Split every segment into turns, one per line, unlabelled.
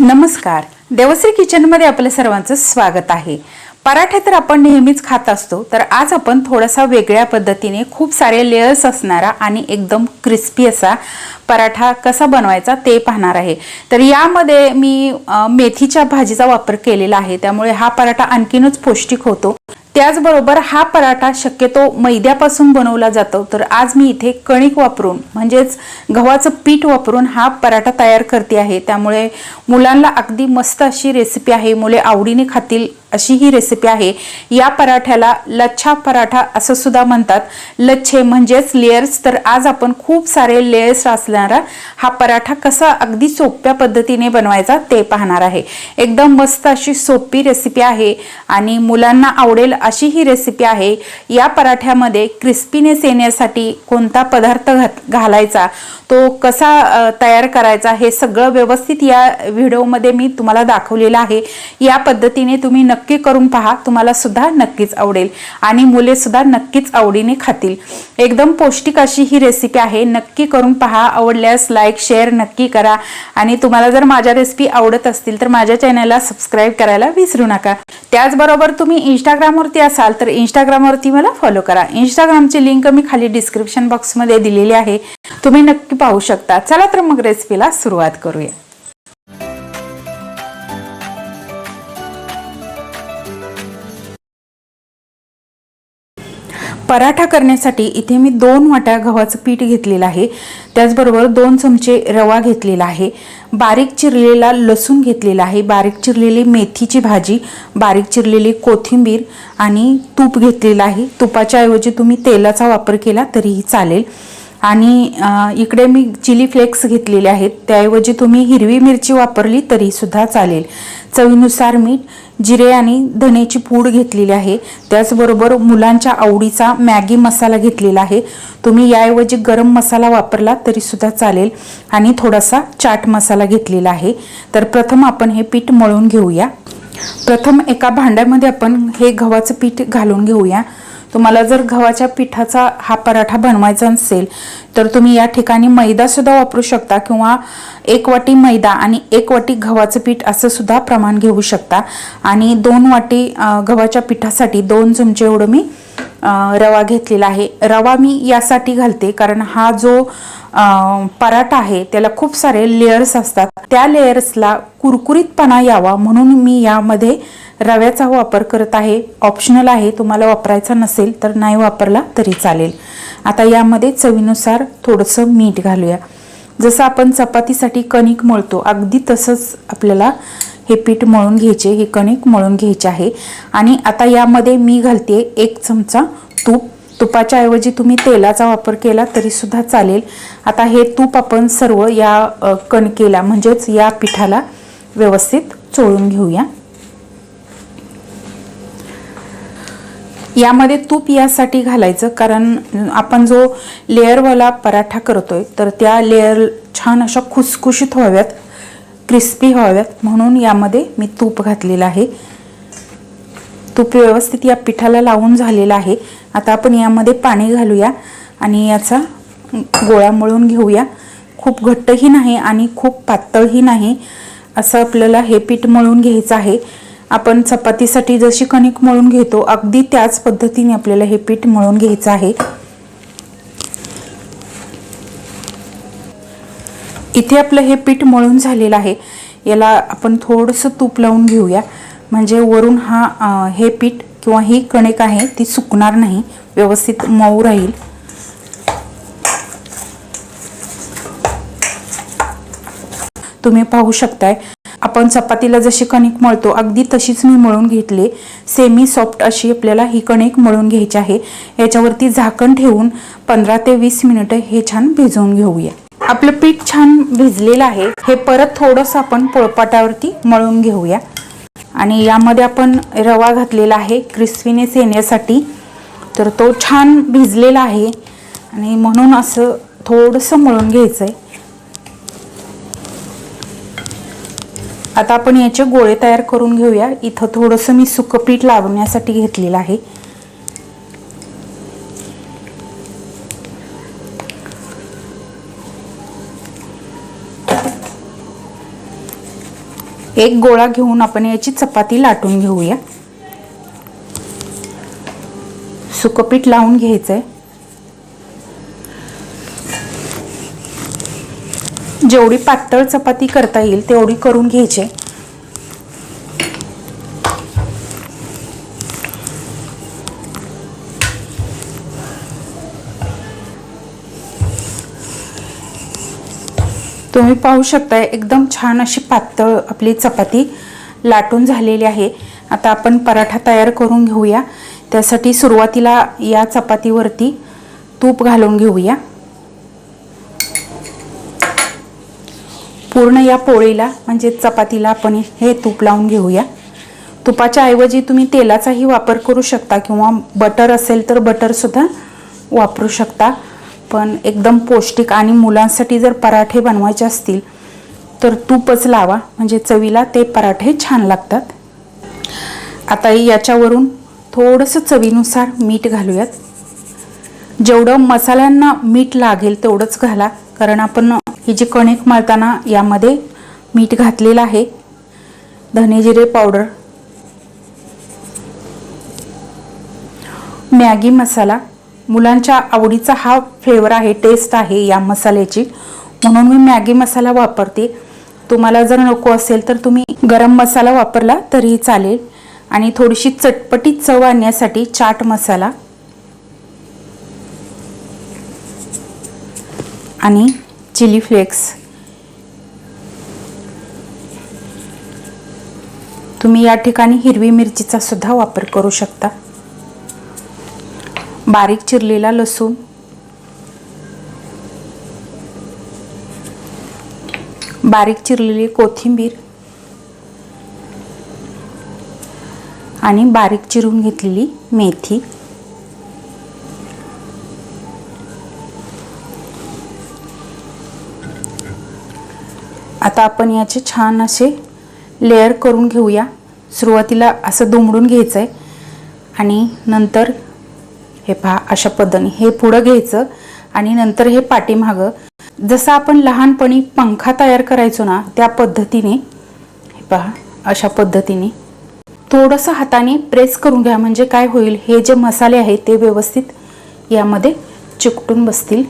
नमस्कार. देवश्री किचनमध्ये आपल्या सर्वांचं स्वागत आहे. पराठे तर आपण नेहमीच खात असतो तर आज आपण थोडासा वेगळ्या पद्धतीने खूप सारे लेयर्स असणारा आणि एकदम क्रिस्पी असा पराठा कसा बनवायचा ते पाहणार आहे. तर यामध्ये मी मेथीच्या भाजीचा वापर केलेला आहे त्यामुळे हा पराठा आणखीनच पौष्टिक होतो. त्याचबरोबर हा पराठा शक्यतो मैद्यापासून बनवला जातो. तर आज मी इथे कणिक वापरून म्हणजेच गव्हाचं पीठ वापरून हा पराठा तयार करते आहे. त्यामुळे मुलांना अगदी मस्त अशी रेसिपी आहे. मुले आवडीने खातील. अशी ही रेसिपी आहे. या पराठ्याला लच्छा पराठा असं सुद्धा म्हणतात. लच्छे म्हणजेच लेयर्स तर आज आपण खूप सारे लेयर्स असणारा हा पराठा कसा अगदी सोप्या पद्धतीने बनवायचा ते पाहणार आहे. एकदम मस्त अशी सोपी रेसिपी आहे आणि मुलांना आवडेल अशी ही रेसिपी आहे. या पराठ्यामध्ये क्रिस्पीनेस येण्यासाठी कोणता पदार्थ घात- घालायचा तो कसा तयार करायचा हे सगळं व्यवस्थित या व्हिडिओमध्ये मी तुम्हाला दाखवलेलं आहे. या पद्धतीने तुम्ही नक्की करून पहा तुम्हाला सुद्धा नक्कीच आवडेल. आणि मुले सुद्धा नक्कीच आवडीने खातील. एकदम पौष्टिक अशी ही रेसिपी आहे. नक्की करून पहा आवडल्यास लाईक शेअर नक्की करा. आणि तुम्हाला जर माझ्या रेसिपी आवडत असतील तर माझ्या चॅनलला सबस्क्राईब करायला विसरू नका. त्याचबरोबर तुम्ही इंस्टाग्रामवरती असाल तर इंस्टाग्रामवरती मला फॉलो करा. इंस्टाग्रामची लिंक मी खाली डिस्क्रिप्शन बॉक्समध्ये दिलेली आहे. तुम्ही नक्की पाहू शकता. चला तर मग रेसिपीला सुरुवात करूया. पराठा करण्यासाठी इथे मी दोन वाट्या गव्हाचं पीठ घेतलेलं आहे. त्याचबरोबर दोन चमचे रवा घेतलेला आहे. बारीक चिरलेला लसूण घेतलेला आहे. बारीक चिरलेली मेथीची भाजी बारीक चिरलेली कोथिंबीर आणि तूप घेतलेलं आहे. तुपाच्या ऐवजी तुम्ही तेलाचा वापर केला तरीही चालेल. आणि इकडे मी चिली फ्लेक्स घेतलेले आहेत. त्याऐवजी तुम्ही हिरवी मिरची वापरली तरी सुद्धा चालेल. चवीनुसार मीठ जिरे आणि धनेची पूड घेतलेली आहे. त्याचबरोबर मुलांच्या आवडीचा मॅगी मसाला घेतलेला आहे. तुम्ही याऐवजी गरम मसाला वापरला तरी सुद्धा चालेल. आणि थोडासा चाट मसाला घेतलेला आहे. तर प्रथम आपण हे पीठ मळून घेऊया. प्रथम एका भांड्यामध्ये आपण हे गव्हाचं पीठ घालून घेऊया. तुम्हाला जर गव्हाच्या पिठाचा हा पराठा बनवायचा नसेल तर तुम्ही या ठिकाणी मैदा सुद्धा वापरू शकता किंवा एक वाटी मैदा आणि एक वाटी गव्हाचं पीठ असं सुद्धा प्रमाण घेऊ शकता. आणि दोन वाटी गव्हाच्या पिठासाठी दोन चमचे एवढं मी रवा घेतलेला आहे. रवा मी यासाठी घालते कारण हा जो पराठा आहे त्याला खूप सारे लेयर्स असतात. त्या लेयर्सला कुरकुरीतपणा यावा म्हणून मी यामध्ये रव्याचा वापर करत आहे ऑप्शनल आहे तुम्हाला वापरायचा नसेल तर नाही वापरला तरी चालेल. आता यामध्ये चवीनुसार थोडंसं मीठ घालूया. जसं आपण चपातीसाठी कणिक मळतो अगदी तसंच आपल्याला हे पीठ मळून घ्यायचे हे कणिक मळून घ्यायचे आहे. आणि आता यामध्ये मी घालते एक चमचा तूप. तुपाच्या ऐवजी तुम्ही तेलाचा वापर केला तरीसुद्धा चालेल. आता हे तूप आपण सर्व या कणकेला म्हणजेच या पिठाला व्यवस्थित चोळून घेऊया. यामध्ये तूप यासाठी घालायचं कारण आपण जो लेअरवाला पराठा करतोय तर त्या लेअर छान अशा खुसखुशीत व्हाव्यात क्रिस्पी व्हाव्यात. म्हणून यामध्ये मी तूप घातलेलं आहे. तूप व्यवस्थित या पिठाला लावून झालेलं आहे. आता आपण यामध्ये पाणी घालूया आणि याचा गोळा मळून घेऊया. खूप घट्टही नाही आणि खूप पातळही नाही. असं आपल्याला हे पीठ मळून घ्यायचं आहे. आपण चपातीसाठी जशी कणिक मळून घेतो अगदी त्याच पद्धतीने आपल्याला हे पीठ मळून घ्यायचं आहे. इथे आपलं हे पीठ मळून झालेलं आहे. याला आपण थोडंसं तूप लावून घेऊया. म्हणजे वरून हा हे पीठ किंवा ही कणिक आहे ती सुकणार नाही. व्यवस्थित मऊ राहील. तुम्ही पाहू शकताय आपण चपातीला जशी कणिक मळतो अगदी तशीच मी मळून घेतली. सेमी सॉफ्ट अशी आपल्याला ही कणिक मळून घ्यायची आहे. याच्यावरती झाकण ठेवून पंधरा ते वीस मिनिटं हे छान भिजवून घेऊया. आपलं पीठ छान भिजलेलं आहे. हे परत थोडंसं आपण पोळपाटावरती मळून घेऊया. आणि यामध्ये आपण रवा घातलेला आहे क्रिस्पीनेस येण्यासाठी तर तो छान भिजलेला आहे. आणि म्हणून असं थोडंसं मळून घ्यायचं आहे आता आपण याचे गोळे तयार करून घेऊया. इथं थोडंसं मी सुकं पीठ लावण्यासाठी घेतलेलं आहे. एक गोळा घेऊन आपण याची चपाती लाटून घेऊया. सुकपीठ लावून घ्यायचं आहे जेवढी पातळ चपाती करता येईल तेवढी करून घ्यायची. तुम्ही पाहू शकताय एकदम छान अशी पातळ आपली चपाती लाटून झालेली आहे. आता आपण पराठा तयार करून घेऊया. त्यासाठी सुरुवातीला या चपातीवरती तूप घालून घेऊया. पूर्ण या पोळीला म्हणजे चपातीला आपण हे तूप लावून घेऊया. तुपाच्या ऐवजी तुम्ही तेलाचाही वापर करू शकता किंवा बटर असेल तर बटरसुद्धा वापरू शकता. पण एकदम पौष्टिक आणि मुलांसाठी जर पराठे बनवायचे असतील तर तूपच लावा. म्हणजे चवीला ते पराठे छान लागतात. आता याच्यावरून थोडंसं चवीनुसार मीठ घालूयात. जेवढं मसाल्यांना मीठ लागेल तेवढंच घाला कारण आपण ही जी कणिक मळताना यामध्ये मीठ घातलेलं आहे. धने जिरे पावडर. मॅगी मसाला. मुलांच्या आवडीचा हा फ्लेवर आहे टेस्ट आहे या मसाल्याची. म्हणून मी मॅगी मसाला वापरते. तुम्हाला जर नको असेल तर तुम्ही गरम मसाला वापरला तरीही चालेल. आणि थोडीशी चटपटीत चव आणण्यासाठी चाट मसाला. आणि चिली फ्लेक्स तुम्ही या ठिकाणी हिरवी मिरचीचा सुद्धा वापर करू शकता. बारीक चिरलेला लसूण. बारीक चिरलेली कोथिंबीर. आणि बारीक चिरून घेतलेली मेथी. आता आपण याचे छान असे लेअर करून घेऊया. सुरुवातीला असं दुमडून घ्यायचं आहे आणि नंतर हे पहा अशा पद्धतीने हे पुढं घ्यायचं आणि नंतर हे पाठीमागं. जसं आपण लहानपणी पंखा तयार करायचो ना त्या पद्धतीने हे पहा अशा पद्धतीने थोडंसं हाताने प्रेस करून घ्या. म्हणजे काय होईल हे जे मसाले आहेत ते व्यवस्थित यामध्ये चिकटून बसतील.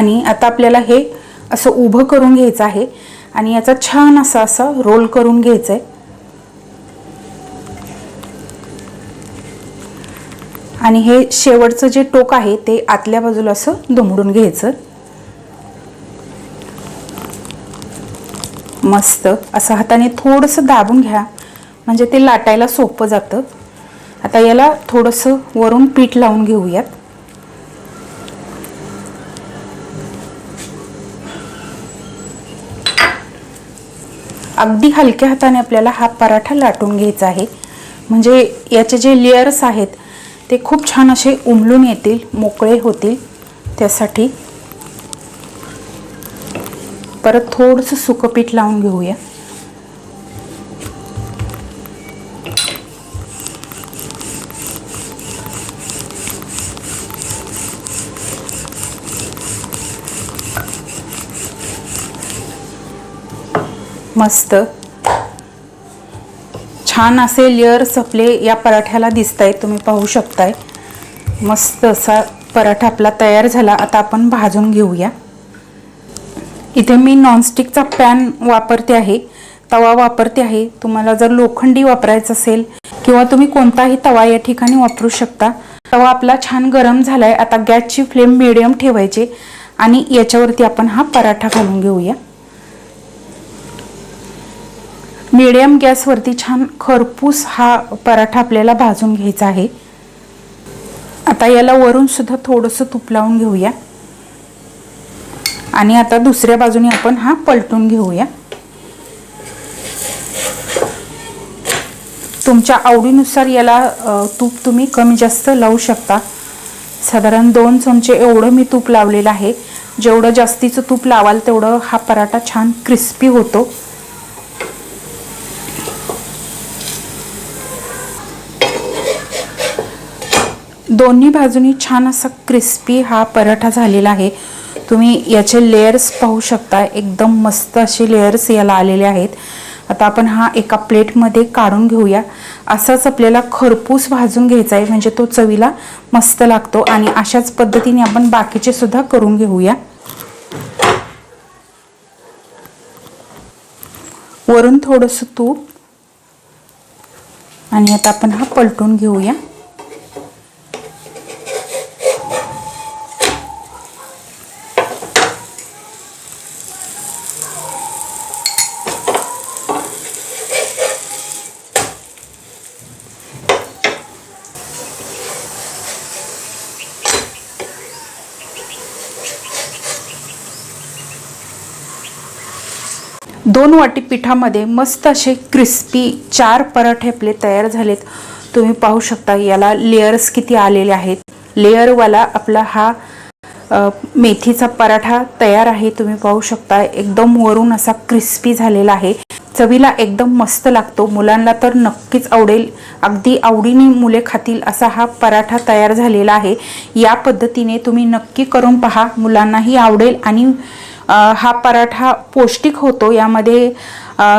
आणि आता आपल्याला हे असं उभं करून घ्यायचं आहे आणि याचा छान असा असा रोल करून घ्यायचं आहे आणि हे शेवटचं जे टोक आहे ते आतल्या बाजूला असं दुमडून घ्यायचं. मस्त असं हाताने थोडंसं दाबून घ्या. म्हणजे ते लाटायला सोपं जातं. आता याला थोडंसं वरून पीठ लावून घेऊयात. अगदी हलक्या हाताने आपल्याला हा पराठा लाटून घ्यायचा आहे. म्हणजे याचे जे लेयर्स आहेत ते खूप छान असे उमलून येतील मोकळे होतील. त्यासाठी परत थोडंसं सुकं पीठ लावून घेऊया. मस्त. छान असे लेअर सपले या पराठ्याला दिसत आहेत तुम्ही पाहू शकताय. मस्त असा पराठा आपला तयार झाला. आता आपण भाजून घेऊया. इथे मी नॉनस्टिकचा पॅन वापरते आहे. तवा वापरते आहे. तुम्हाला जर लोखंडी वापरायचं असेल किंवा तुम्ही कोणताही तवा या ठिकाणी वापरू शकता. तवा आपला छान गरम झाला आहे आता गॅसची फ्लेम मिडियम ठेवायची आणि याच्यावरती आपण हा पराठा घालून घेऊया. मिडियम गॅसवरती छान खरपूस हा पराठा आपल्याला भाजून घ्यायचा आहे. आता याला वरूनसुद्धा थोडंसं तूप लावून घेऊया. आणि आता दुसऱ्या बाजूने आपण हा पलटून घेऊया. तुमच्या आवडीनुसार याला तूप तुम्ही कमी जास्त लावू शकता. साधारण दोन चमचे एवढं मी तूप लावलेलं आहे. जेवढं जास्तीचं तूप लावाल तेवढं हा पराठा छान क्रिस्पी होतो. दोन्ही बाजूनी छान असा क्रिस्पी हा पराठा झालेला आहे. तुम्ही याचे लेयर्स पाहू शकता. एकदम मस्त असे लेयर्स याला आलेले आहेत. आता आपण हा एका प्लेटमध्ये काढून घेऊया. असाच आपल्याला खरपूस भाजून घ्यायचा आहे. म्हणजे तो चवीला मस्त लागतो. आणि अशाच पद्धतीने आपण बाकीचे सुद्धा करून घेऊया. वरून थोडंसं तूप. आणि आता आपण हा पलटून घेऊया. दोन वाटी पिठामध्ये मस्त असे क्रिस्पी चार पराठे आपले तयार झालेत. तुम्ही पाहू शकता याला लेयर्स किती आलेले आहेत. लेअरवाला आपला हा मेथीचा पराठा तयार आहे. तुम्ही पाहू शकता एकदम वरून असा क्रिस्पी झालेला आहे. चवीला एकदम मस्त लागतो. मुलांना तर नक्कीच आवडेल. अगदी आवडीने मुले खातील असा हा पराठा तयार झालेला आहे. या पद्धतीने तुम्ही नक्की करून पहा. मुलांनाही आवडेल आणि हा पराठा पौष्टिक होतो. यामध्ये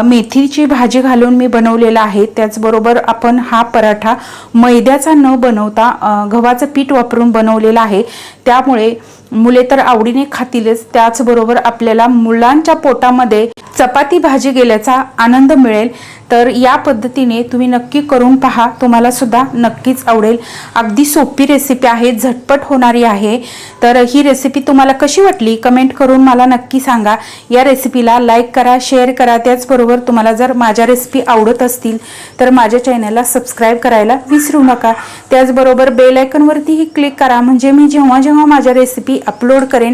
मेथीची भाजी घालून मी बनवलेला आहे. त्याचबरोबर आपण हा पराठा मैद्याचा न बनवता गव्हाचं पीठ वापरून बनवलेला आहे. त्यामुळे मुले तर आवडीने खातीलच. त्याचबरोबर आपल्याला मुलांच्या पोटामध्ये चपाती भाजी गेल्याचा आनंद मिळेल. तर या पद्धतीने तुम्ही नक्की करून पहा. तुम्हाला सुद्धा नक्कीच आवडेल. अगदी सोपी रेसिपी आहे झटपट होणारी आहे. तर ही रेसिपी तुम्हाला कशी वाटली? कमेंट करून मला नक्की सांगा. या रेसिपीला लाईक करा शेअर करा. त्याचबरोबर तुम्हाला जर माझ्या रेसिपी आवडत असतील तर माझ्या चॅनलला सबस्क्राईब करायला विसरू नका. त्याचबरोबर बेलायकनवरतीही क्लिक करा. म्हणजे मी जेव्हा जेव्हा माझ्या रेसिपी अपलोड करेन